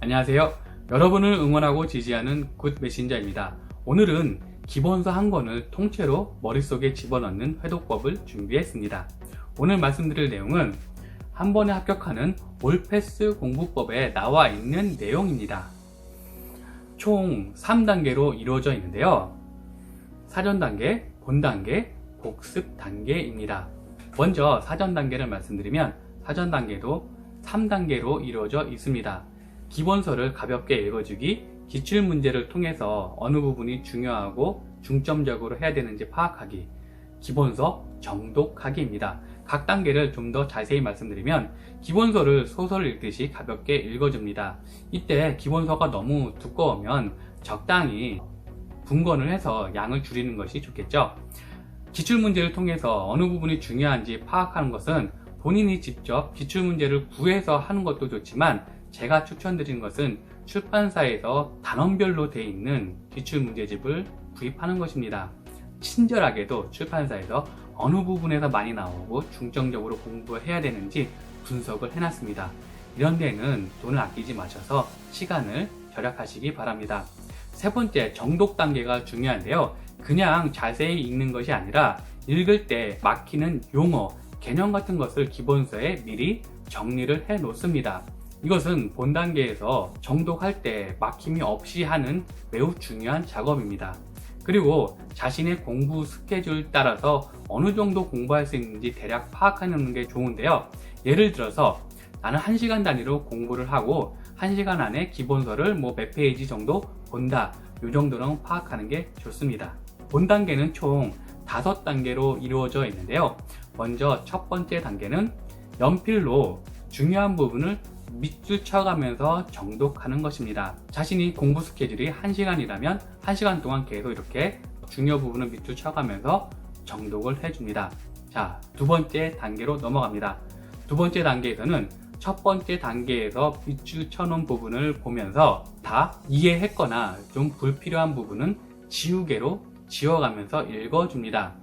안녕하세요. 여러분을 응원하고 지지하는 굿 메신저입니다. 오늘은 기본서 한 권을 통째로 머릿속에 집어넣는 회독법을 준비했습니다. 오늘 말씀드릴 내용은 한 번에 합격하는 올패스 공부법에 나와 있는 내용입니다. 총 3단계로 이루어져 있는데요. 사전 단계, 본 단계, 복습 단계입니다. 먼저 사전 단계를 말씀드리면 사전 단계도 3단계로 이루어져 있습니다. 기본서를 가볍게 읽어주기, 기출 문제를 통해서 어느 부분이 중요하고 중점적으로 해야 되는지 파악하기, 기본서 정독하기입니다. 각 단계를 좀 더 자세히 말씀드리면 기본서를 소설 읽듯이 가볍게 읽어줍니다. 이때 기본서가 너무 두꺼우면 적당히 분권을 해서 양을 줄이는 것이 좋겠죠. 기출문제를 통해서 어느 부분이 중요한지 파악하는 것은 본인이 직접 기출문제를 구해서 하는 것도 좋지만 제가 추천드리는 것은 출판사에서 단원별로 되어 있는 기출 문제집을 구입하는 것입니다. 친절하게도 출판사에서 어느 부분에서 많이 나오고 중점적으로 공부해야 되는지 분석을 해놨습니다. 이런 데는 돈을 아끼지 마셔서 시간을 절약하시기 바랍니다. 세 번째, 정독 단계가 중요한데요. 그냥 자세히 읽는 것이 아니라 읽을 때 막히는 용어, 개념 같은 것을 기본서에 미리 정리를 해 놓습니다. 이것은 본 단계에서 정독할 때 막힘이 없이 하는 매우 중요한 작업입니다. 그리고 자신의 공부 스케줄 따라서 어느 정도 공부할 수 있는지 대략 파악하는 게 좋은데요. 예를 들어서 나는 1시간 단위로 공부를 하고 1시간 안에 기본서를 뭐 몇 페이지 정도 본다. 이 정도는 파악하는 게 좋습니다. 본 단계는 총 5단계로 이루어져 있는데요. 먼저 첫 번째 단계는 연필로 중요한 부분을 밑줄 쳐가면서 정독하는 것입니다. 자신이 공부 스케줄이 1시간이라면 1시간 동안 계속 이렇게 중요 부분을 밑줄 쳐가면서 정독을 해줍니다. 자, 두 번째 단계로 넘어갑니다. 두 번째 단계에서는 첫 번째 단계에서 밑줄 쳐놓은 부분을 보면서 다 이해했거나 좀 불필요한 부분은 지우개로 지워가면서 읽어줍니다.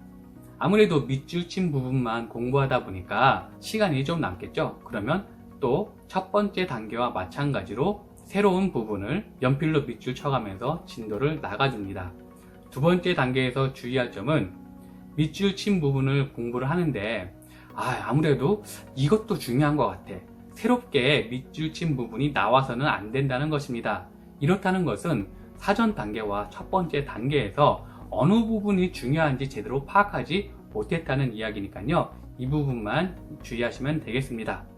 아무래도 밑줄 친 부분만 공부하다 보니까 시간이 좀 남겠죠? 그러면 또 첫 번째 단계와 마찬가지로 새로운 부분을 연필로 밑줄 쳐가면서 진도를 나가줍니다. 두 번째 단계에서 주의할 점은 밑줄 친 부분을 공부를 하는데 아, 아무래도 이것도 중요한 것 같아. 새롭게 밑줄 친 부분이 나와서는 안 된다는 것입니다. 이렇다는 것은 사전 단계와 첫 번째 단계에서 어느 부분이 중요한지 제대로 파악하지 못했다는 이야기니까요. 이 부분만 주의하시면 되겠습니다.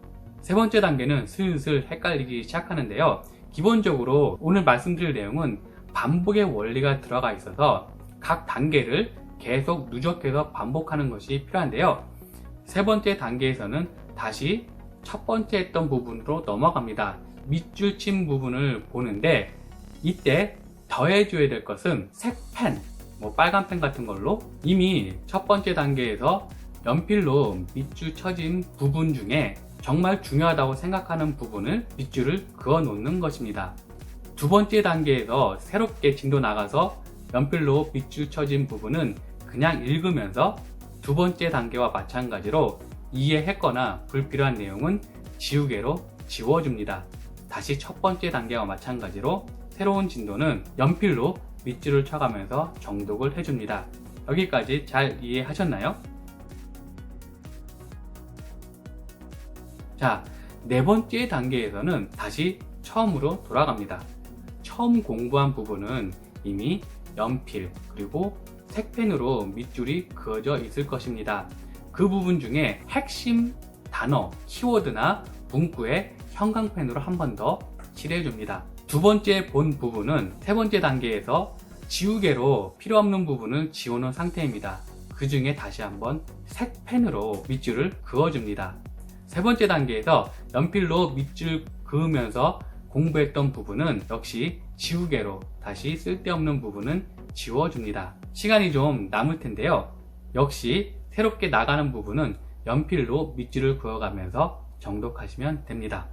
세 번째 단계는 슬슬 헷갈리기 시작하는데요. 기본적으로 오늘 말씀드릴 내용은 반복의 원리가 들어가 있어서 각 단계를 계속 누적해서 반복하는 것이 필요한데요. 세 번째 단계에서는 다시 첫 번째 했던 부분으로 넘어갑니다. 밑줄 친 부분을 보는데 이때 더해줘야 될 것은 색펜, 뭐 빨간 펜 같은 걸로 이미 첫 번째 단계에서 연필로 밑줄 쳐진 부분 중에 정말 중요하다고 생각하는 부분을 밑줄을 그어 놓는 것입니다. 두 번째 단계에서 새롭게 진도 나가서 연필로 밑줄 쳐진 부분은 그냥 읽으면서 두 번째 단계와 마찬가지로 이해했거나 불필요한 내용은 지우개로 지워줍니다. 다시 첫 번째 단계와 마찬가지로 새로운 진도는 연필로 밑줄을 쳐가면서 정독을 해줍니다. 여기까지 잘 이해하셨나요? 자, 네 번째 단계에서는 다시 처음으로 돌아갑니다. 처음 공부한 부분은 이미 연필 그리고 색펜으로 밑줄이 그어져 있을 것입니다. 그 부분 중에 핵심 단어, 키워드나 문구에 형광펜으로 한 번 더 칠해줍니다. 두 번째 본 부분은 세 번째 단계에서 지우개로 필요 없는 부분을 지워놓은 상태입니다. 그 중에 다시 한번 색펜으로 밑줄을 그어줍니다. 세 번째 단계에서 연필로 밑줄 그으면서 공부했던 부분은 역시 지우개로 다시 쓸데없는 부분은 지워줍니다. 시간이 좀 남을 텐데요. 역시 새롭게 나가는 부분은 연필로 밑줄을 그어가면서 정독하시면 됩니다.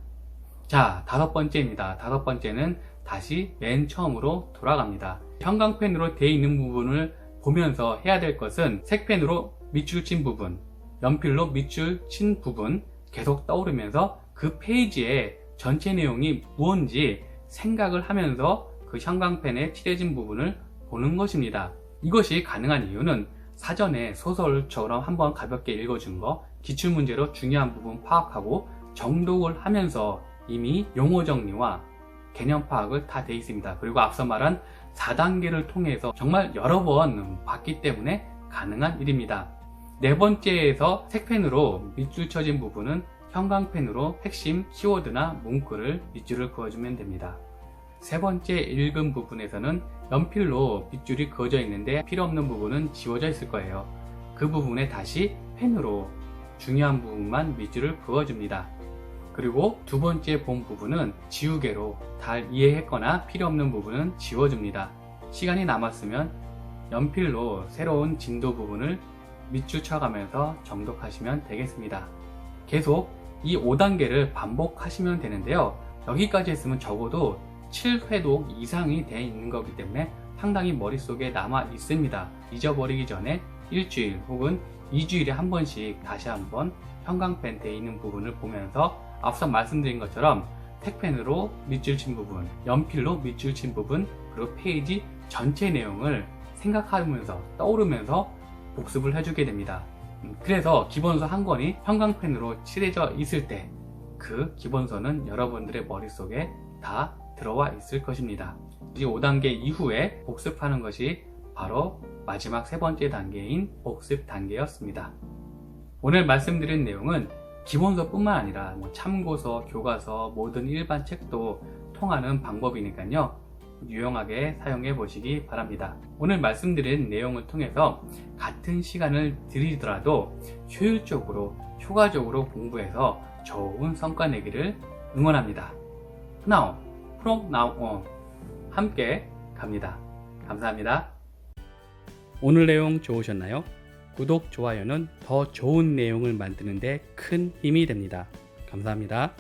자, 다섯 번째입니다. 다섯 번째는 다시 맨 처음으로 돌아갑니다. 형광펜으로 되어 있는 부분을 보면서 해야 될 것은 색펜으로 밑줄 친 부분, 연필로 밑줄 친 부분 계속 떠오르면서 그 페이지에 전체 내용이 무언지 생각을 하면서 그 형광펜에 칠해진 부분을 보는 것입니다. 이것이 가능한 이유는 사전에 소설처럼 한번 가볍게 읽어준 거, 기출문제로 중요한 부분 파악하고 정독을 하면서 이미 용어 정리와 개념 파악을 다 돼 있습니다. 그리고 앞서 말한 4단계를 통해서 정말 여러 번 봤기 때문에 가능한 일입니다. 네 번째에서 색펜으로 밑줄 쳐진 부분은 형광펜으로 핵심 키워드나 문구를 밑줄을 그어주면 됩니다. 세 번째 읽은 부분에서는 연필로 밑줄이 그어져 있는데 필요 없는 부분은 지워져 있을 거예요. 그 부분에 다시 펜으로 중요한 부분만 밑줄을 그어줍니다. 그리고 두 번째 본 부분은 지우개로 잘 이해했거나 필요 없는 부분은 지워줍니다. 시간이 남았으면 연필로 새로운 진도 부분을 밑줄 쳐가면서 정독하시면 되겠습니다. 계속 이 5단계를 반복하시면 되는데요. 여기까지 했으면 적어도 7회독 이상이 돼 있는 거기 때문에 상당히 머릿속에 남아 있습니다. 잊어버리기 전에 일주일 혹은 2주일에 한 번씩 다시 한번 형광펜 돼 있는 부분을 보면서 앞서 말씀드린 것처럼 택펜으로 밑줄 친 부분, 연필로 밑줄 친 부분, 그리고 페이지 전체 내용을 생각하면서 떠오르면서 복습을 해주게 됩니다. 음, 그래서 기본서 한 권이 형광펜으로 칠해져 있을 때 그 기본서는 여러분들의 머릿속에 다 들어와 있을 것입니다. 이 5단계 이후에 복습하는 것이 바로 마지막 세 번째 단계인 복습 단계였습니다. 오늘 말씀드린 내용은 기본서뿐만 아니라 뭐 참고서, 교과서, 모든 일반 책도 통하는 방법이니까요. 유용하게 사용해 보시기 바랍니다. 오늘 말씀드린 내용을 통해서 같은 시간을 들이더라도 효율적으로, 효과적으로 공부해서 좋은 성과 내기를 응원합니다. Now, from now on. 함께 갑니다. 감사합니다. 오늘 내용 좋으셨나요? 구독, 좋아요는 더 좋은 내용을 만드는데 큰 힘이 됩니다. 감사합니다.